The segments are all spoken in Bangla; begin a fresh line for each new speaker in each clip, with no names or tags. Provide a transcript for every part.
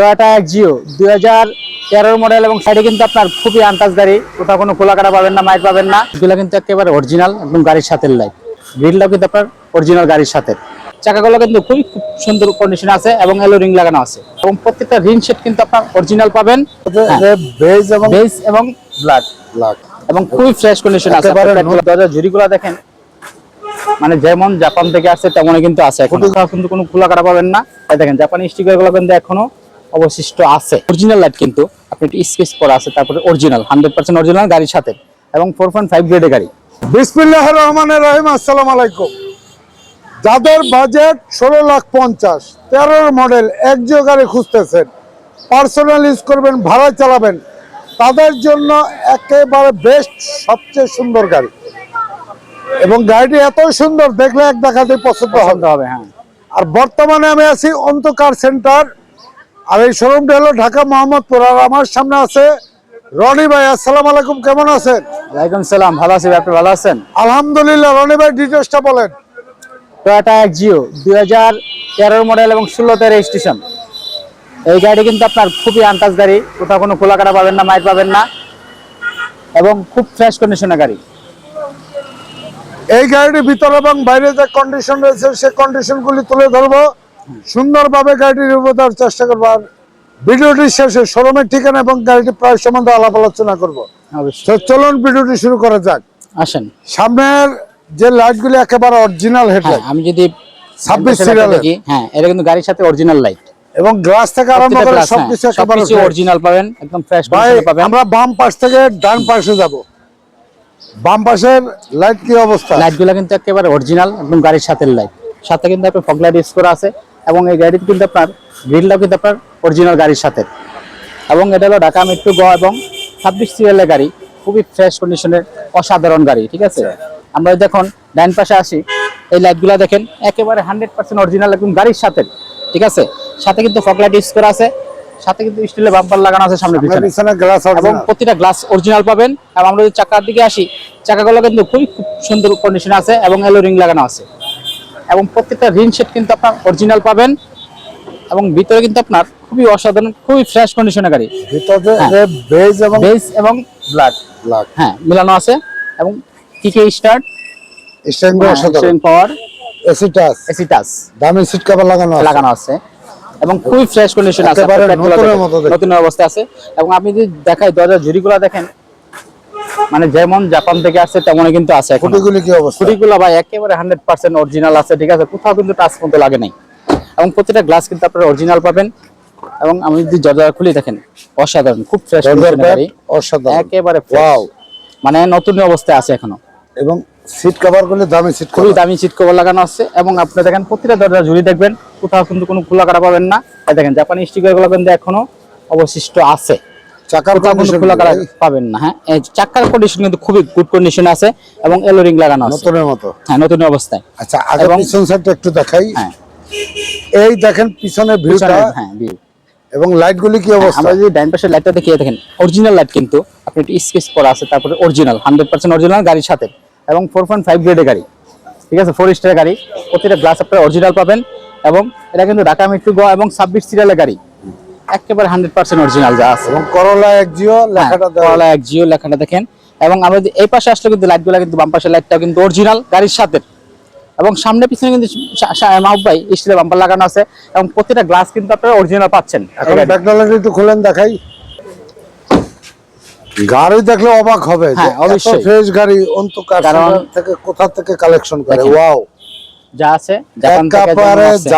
টয়োটা এক জিও দুই হাজার তেরোর মডেল এবং সাইডে কিন্তু আপনার খুবই আন্টাজ গাড়ি কোথাও কোনো খোলা কাটা পাবেন না মাইট পাবেন না। এগুলো কিন্তু একেবারে অরিজিনাল একদম গাড়ির সাথে লাইট গ্রিলটাও কিন্তু আপনার অরিজিনাল গাড়ির সাথে চাকাগুলো কিন্তু খুবই খুব সুন্দর কন্ডিশন আছে এবং এলো রিং লাগানো আছে। এবং প্রত্যেকটা রিং সেট কিন্তু আপনার অরিজিনাল পাবেন। হ্যাঁ।
বেজ এবং
এবং ব্ল্যাক
ব্ল্যাক
এবং খুবই ফ্রেশ কন্ডিশন আছে। দরজা ঝুড়িগুলো দেখেন মানে যেমন জাপান থেকে আসছে তেমনই কিন্তু আছে কিন্তু কোনো খোলা কাটা পাবেন না। দেখেন জাপানি স্টিকারগুলো কিন্তু এখনও অবশিষ্ট আছে। অরিজিনাল লাইট কিন্তু আপনি একটু স্কেচ করা আছে তারপরে অরিজিনাল হান্ড্রেড পার্সেন্ট অরিজিনাল গাড়ির সাথে এবং ফোর পয়েন্ট ফাইভ গ্রেডের গাড়ি।
বিসমিল্লাহ রহমানের রহিম আসসালাম আলাইকুম। যাদের বাজেট ষোলো লাখ পঞ্চাশ তেরোর মডেল একজিও গাড়ি খুঁজতেছেন পার্সোনাল ইউজ করবেন ভাড়া চালাবেন তাদের জন্য একেবারে বেস্ট সবচেয়ে সুন্দর গাড়ি। এবং গাড়িটি এত সুন্দর দেখলে এক দেখাতে পছন্দ হবে।
পছন্দ হবে হ্যাঁ।
আর বর্তমানে আমি আছি অন্তকার সেন্টার আর এই শোরুমটা হলো ঢাকা মোহাম্মদপুর আর আমার সামনে আছে রনি ভাই। আসসালাম আলাইকুম কেমন আছেন?
ওয়ালাইকুম সালাম ভালো আছি আপনি ভালো আছেন?
আলহামদুলিল্লাহ রনি ভাই ডিটেলসটা বলেন।
টয়োটা এক জিও দুই হাজার তেরোর মডেল এবং ষোলোতে রেজিস্ট্রেশন এই গাড়ি কিন্তু আপনার খুবই আন্টাজ গাড়ি কোথাও কোনো খোলা কাটা পাবেন না মাইট পাবেন না। এবং খুব ফ্রেশ কন্ডিশনের গাড়ি।
এই গাড়িটির ভিতরে এবং বাইরে যে কন্ডিশন রয়েছে সে কন্ডিশনগুলি তুলে ধরবো। সুন্দরভাবে গাড়িটির উপর দেওয়ার চেষ্টা করব আর ভিডিওটি শেষে শোরুমের ঠিকানা এবং গাড়িটি প্রায় সম্বন্ধে আলাপ আলোচনা করব। তো চলুন ভিডিওটি শুরু করা যাক।
আসেন।
সামনের যে লাইটগুলি একেবারে অরিজিনাল
হ্যাঁ
হেডলাইট
আমি যদি
26
লাইটটা হ্যাঁ এটা কিন্তু গাড়ির সাথে অরিজিনাল লাইট
এবং গ্লাস থেকে আরম্ভ করে সবকিছু একেবারে
অরিজিনাল পাবেন একদম ফ্রেশ পাবেন।
আমরা বাম পাশ থেকে ডান পাশে যাব। বাম পাশের লাইট কি অবস্থা?
লাইটগুলো কিন্তু একেবারে অরিজিনাল একদম গাড়ির সাথে লাইট সাথে কিন্তু আপনার ফগ লাইট ইউজ করা আছে। এবং এই গাড়িতে কিন্তু আপনার গ্রিলটাও কিন্তু আপনার অরিজিনাল গাড়ির সাথে। এবং এটা হলো ঢাকা মেট্রো গ এবং ছাব্বিশ সিরিয়ালের গাড়ি খুবই ফ্রেশ কন্ডিশনের অসাধারণ গাড়ি ঠিক আছে? আমরা যখন ডাইন পাশে আসি এই লাইটগুলো দেখেন একেবারে হান্ড্রেড পার্সেন্ট অরিজিনাল একদম গাড়ির সাথে ঠিক আছে? সাথে কিন্তু ফকলাইট ইউজ করা আছে সাথে কিন্তু স্টিলের বাম্পার লাগানো আছে সামনে পিছনে।
গ্লাস
এবং প্রতিটা গ্লাস অরিজিনাল পাবেন। এবং আমরা যদি চাকার দিকে আসি চাকাগুলো কিন্তু খুবই খুব সুন্দর কন্ডিশন আছে এবং এলো রিং লাগানো আছে। এবং প্রত্যেকটা রিং সেট কিন্তু আপনার অরিজিনাল পাবেন এবং ভিতরে কিন্তু আপনার খুবই অসাধারণ খুবই ফ্রেশ কন্ডিশনের গাড়ি।
ভিতরে
হ্যাঁ।
বেজ এবং
বেস এবং ব্ল্যাক
ব্ল্যাক
হ্যাঁ মিলানো আছে। এবং কিকে স্টার্ট
অসাধারণ।
Power
AC touch
AC touch
দামি সিট কভার লাগানো আছে।
লাগানো আছে। এবং খুবই ফ্রেশ কন্ডিশন আছে। নতুন অবস্থায় আছে। এবং আপনি যদি দেখাই দরজা ঝুড়িগুলো দেখেন মানে যেমন জাপান থেকে আসছে তেমনই কিন্তু আছে এখন।
কি অবস্থা?
খুঁটিগুলো ভাই একেবারে হান্ড্রেড পার্সেন্ট অরিজিনাল আছে ঠিক আছে? কোথাও কিন্তু টাচ মতো লাগে নাই। এবং প্রতিটা গ্লাস কিন্তু আপনারা অরিজিনাল পাবেন। এবং আমি যদি দরজা খুলি দেখেন অসাধারণ খুব ফ্রেশ
অসাধারণ।
একেবারে ওয়াও মানে নতুন অবস্থায় আছে এখনও।
এবং সিট কভার গুলি দামি সিট
খুবই দামি সিট কভার লাগানো আছে। এবং আপনি দেখেন প্রতিটা দরজা ঝুড়ি দেখবেন কোথাও কিন্তু কোনো খোলা কাটা পাবেন না। দেখেন জাপানি স্টিকারগুলো কিন্তু এখনও অবশিষ্ট আছে।
চাকার কন্ডিশন
খোলা কাটা পাবেন না হ্যাঁ। চাকার কন্ডিশন কিন্তু খুবই গুড কন্ডিশন আছে এবং এলো রিং লাগানো আছে।
নতুনের মতো।
হ্যাঁ নতুন অবস্থায়।
আচ্ছা আগে পিছন সাইডটা একটু দেখাই।
হ্যাঁ।
এই দেখেন পিছনের ভিউটা
পিছনে- হ্যাঁ view।
এবং লাইট গুলি কি অবস্থা?
আমরা যদি ডাইন পাশের লাইটটা দেখিয়ে দেখেন অরিজিনাল লাইট কিন্তু আপনি একটু স্কেচ করা আছে তারপরে অরিজিনাল হান্ড্রেড পার্সেন্ট অরিজিনাল গাড়ির সাথে। এবং ফোর পয়েন্ট ফাইভ গ্রেডের গাড়ি। ঠিক আছে ফোর স্টারের গাড়ি। প্রতিটা গ্লাস আপনার অরিজিনাল পাবেন। এবং এটা কিন্তু ঢাকা মেট্রো গ এবং ছাব্বিশ সিরিয়ালের গাড়ি। একেবারে হান্ড্রেড পার্সেন্ট অরিজিনাল যা আছে।
এবং করলা এক জিও লেখাটা
করলা এক জিও লেখাটা দেখেন। এবং আমরা এই পাশে আসলে কিন্তু লাইটগুলো কিন্তু বাম পাশের লাইটটা কিন্তু অরিজিনাল গাড়ির সাথে। এবং সামনে পিছনে কিন্তু মাহবুব ভাই স্টিলের বাম্পার লাগানো আছে। এবং প্রতিটা গ্লাস কিন্তু আপনারা অরিজিনাল পাচ্ছেন।
এখন একটু খুলেন দেখাই। গাড়ি দেখলে অবাক হবে
হ্যাঁ, অবশ্যই।
ফ্রেশ গাড়ি অন্তকার থেকে কোথা থেকে কালেকশন করে? ওয়াও
যা আছে জাপান আছে,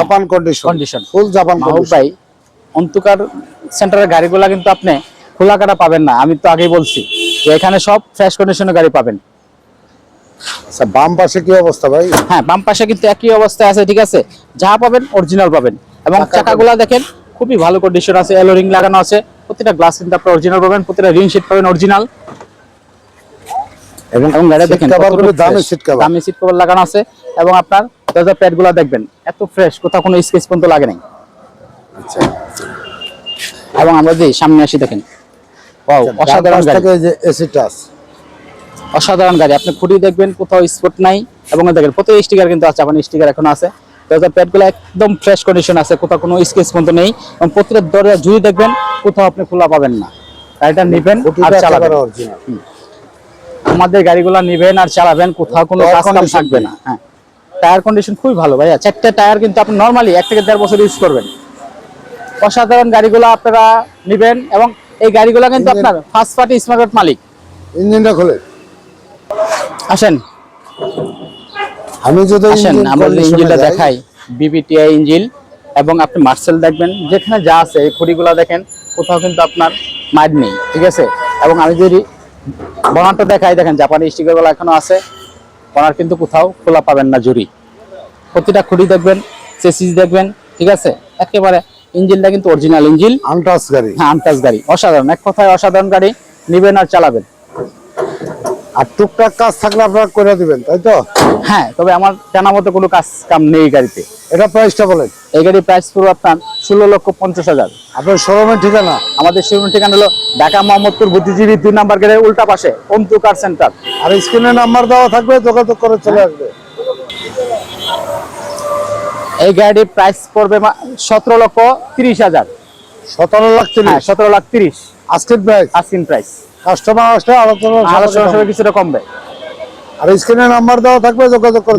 কন্ডিশন ফুল জাপান
মাহবুব ভাই অন্তকার সেন্টারের গাড়িগুলো কিন্তু আপনি খোলা কাটা পাবেন না। আমি তো আগেই বলছি যে এখানে সব ফ্রেশ কন্ডিশনের গাড়ি পাবেন।
আচ্ছা বাম পাশে কি অবস্থা ভাই?
হ্যাঁ বাম পাশে কিন্তু একই অবস্থায় আছে ঠিক আছে? যা পাবেন অরিজিনাল পাবেন। এবং
চাকা-
চাকাগুলা দেখেন খুবই ভালো কন্ডিশন আছে এলো রিং লাগানো আছে। প্রতিটা গ্লাস কিন্তু আপনি অরিজিনাল পাবেন প্রতিটা রিং শিট পাবেন অরিজিনাল
এবং
গাড়ি দেখেন
দামি সিট কভার
দামি সিট কভার লাগানো আছে এবং আপনার দরজার প্যাডগুলা দেখবেন এত ফ্রেশ কোথাও কোনো স্কেচ পর্যন্ত লাগে নাই।
আচ্ছা।
এবং আমরা যে সামনে আসি দেখেন। Wow, অসাধারণ গাড়ি।
যে এসি টাচ।
অসাধারণ গাড়ি আপনি খুঁটি দেখবেন কোথাও স্পট নাই। এবং দেখেন প্রতি স্টিকার কিন্তু আছে আপনার স্টিকার এখন আছে। দরজার প্যাডগুলো একদম ফ্রেশ কন্ডিশন আছে কোথাও কোনো স্কেচ পর্যন্ত নেই। এবং প্রতিটা দরজা জুড়ে দেখবেন কোথাও আপনি খোলা পাবেন না। গাড়িটা নেবেন আর চালাবেন। আমাদের গাড়িগুলো নেবেন আর চালাবেন কোথাও কোনো কাজ থাকবে না। হ্যাঁ। টায়ার কন্ডিশন খুবই ভালো ভাইয়া। চারটে টায়ার কিন্তু আপনি নর্মালি এক থেকে দেড় বছর ইউজ করবেন। অসাধারণ গাড়িগুলো আপনারা নেবেন এবং এই গাড়িগুলো কিন্তু আপনার ফার্স্ট পার্টি স্মার্ট মালিক।
ইঞ্জিনটা খোলে।
আসেন।
আমি যদি
আসেন আমরা ইঞ্জিনটা দেখাই। বিবিটিআই ইঞ্জিন এবং আপনি মার্সেল দেখবেন যেখানে যা আছে এই খুঁড়িগুলো দেখেন কোথাও কিন্তু আপনার মাড নেই ঠিক আছে? এবং আমি যদি বনারটা দেখাই দেখেন জাপানি স্টিকারগুলো এখনও আছে। বনার কিন্তু কোথাও খোলা পাবেন না জুরি প্রতিটা খুঁড়ি দেখবেন চেসিস দেখবেন ঠিক আছে? একেবারে ইঞ্জিনটা কিন্তু অরিজিনাল ইঞ্জিন।
আনটাচ গাড়ি।
হ্যাঁ আনটাস গাড়ি। অসাধারণ এক কথায় অসাধারণ গাড়ি নিবেন আর চালাবেন।
আর টুকটাক কাজ থাকলে আপনারা করে দিবেন তাই তো?
হ্যাঁ তবে আমার জানা মতো কোনো কাজ কাম নেই গাড়িতে।
এটা প্রাইসটা বলেন।
এই গাড়ির প্রাইস পুরো আপনার ষোলো লক্ষ পঞ্চাশ হাজার।
আপনার শোরুমের ঠিকানা?
আমাদের শোরুম ঠিকানা হলো ঢাকা মোহাম্মদপুর বুদ্ধিজীবী দুই নাম্বার গেটের উল্টা পাশে অন্তু কার সেন্টার
আর স্ক্রিনে নাম্বার দেওয়া থাকবে যোগাযোগ করে চলে আসবে।
এই গাড়ির প্রাইস পড়বে সতেরো লক্ষ তিরিশ হাজার।
সতেরো লাখ
হ্যাঁ
তিরিশ
সতেরো লাখ তিরিশ।
Asking price
asking price
customer আসলে আলোচনা
আলোচনা সবাই কিছুটা কমবে।
আর স্ক্রিনে নাম্বার দেওয়া থাকবে যোগাযোগ করে